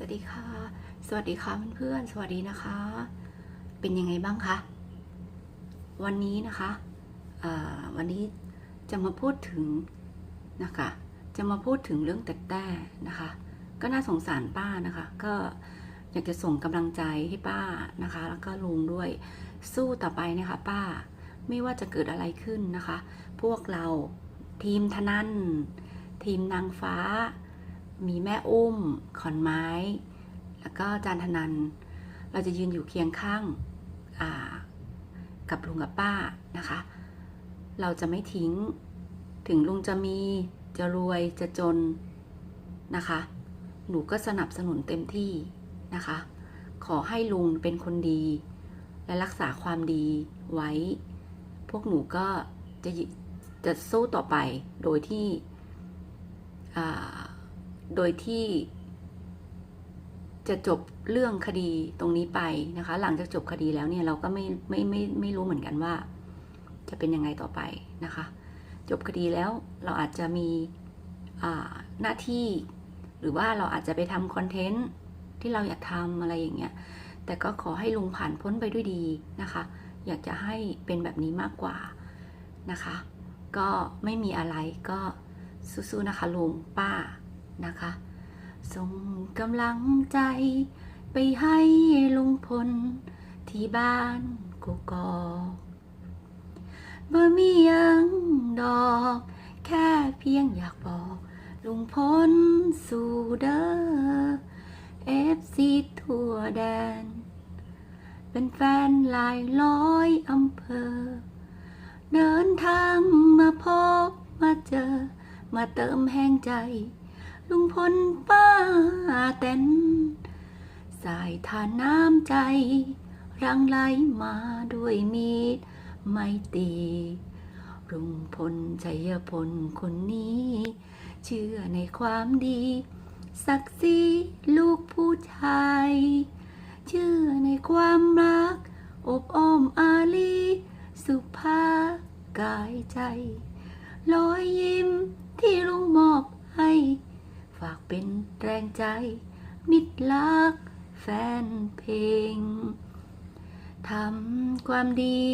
สวัสดีค่ะ สวัสดีค่ะเพื่อนๆ สวัสดีนะคะ เป็นยังไงบ้างคะ วันนี้นะคะวันนี้จะมาพูดถึงนะคะ จะมาพูดถึงเรื่องแต่แต่นะคะ ก็น่าสงสารป้านะคะ ก็อยากจะส่งกำลังใจให้ป้านะคะ แล้วก็ลุงด้วย สู้ต่อไปนะคะ ป้า ไม่ว่าจะเกิดอะไรขึ้นนะคะ พวกเราทีมทนันทีมนางฟ้า มีแม่อุ้ม ขอนไม้ แล้วก็จานทนัน เราจะยืนอยู่เคียงข้างากับลุงกับป้านะคะ เราจะไม่ทิ้ง ถึงลุงจะมีจะรวยจะจนนะคะ หนูก็สนับสนุนเต็มที่นะคะ ขอให้ลุงเป็นคนดี และรักษาความดีไว้ พวกหนูก็จะจะสู้ต่อไปโดยที่ โดยที่ จะจบเรื่องคดีตรงนี้ไปนะคะ หลังจากจบคดีแล้วเนี่ยเราก็ไม่ไม่ไม่ไม่รู้เหมือนกันว่า จะเป็นยังไงต่อไปนะคะ จบคดีแล้วเราอาจจะมีหน้าที่ หรือว่าเราอาจจะไปทำคอนเทนต์ที่เราอยากทำอะไรอย่างเงี้ยแต่ก็ขอให้ลุงผ่านพ้นไปด้วยดีนะคะ อยากจะให้เป็นแบบนี้มากกว่านะคะ ก็ไม่มีอะไรก็สู้ๆนะคะลุงป้า นะคะ ส่งกำลังใจไปให้ลุงพล ที่บ้านกูกอกบ่มียังดอก แค่เพียงอยากบอก ลุงพลสู่เด้อเอฟซีทั่วแดน เป็นแฟนหลายร้อยอำเภอ เดินทางมาพบมาเจอ มาเติมแห้งใจ ลุงพลป้าแตนสายทานน้ำใจ รังไหลมาด้วยมีดไม่ตีลุงพลชัยพลคนนี้ เชื่อในความดี ศักดิ์ศรีลูกผู้ชาย เชื่อในความรัก อบอ้อมอารีสุภากายใจรอยยิ้มที่ลุงมอบให้ ฝากเป็นแรงใจ มิตรรักแฟนเพลง ทำความดี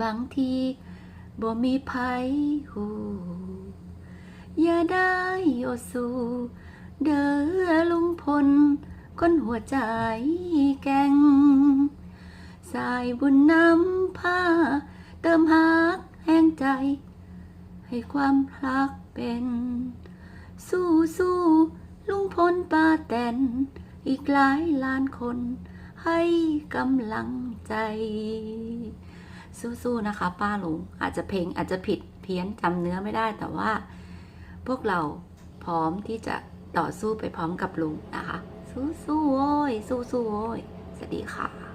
บางทีบ่มีภัยหูอย่าได้โอสูเด้อลุงพลคนหัวใจแก่งสายบุญนำผ้า เติมหักแห่งใจ ให้ความรักเป็น สู้สู้ลุงพลป้าแตน อีกหลายล้านคน ให้กำลังใจ สู้ๆนะคะ ป้าลุงอาจจะเพลงอาจจะผิดเพี้ยนจำเนื้อไม่ได้แต่ว่า พวกเราพร้อมที่จะต่อสู้ไปพร้อมกับลุงนะคะ สู้ๆโว้ยสู้ๆโว้ยสวัสดีค่ะ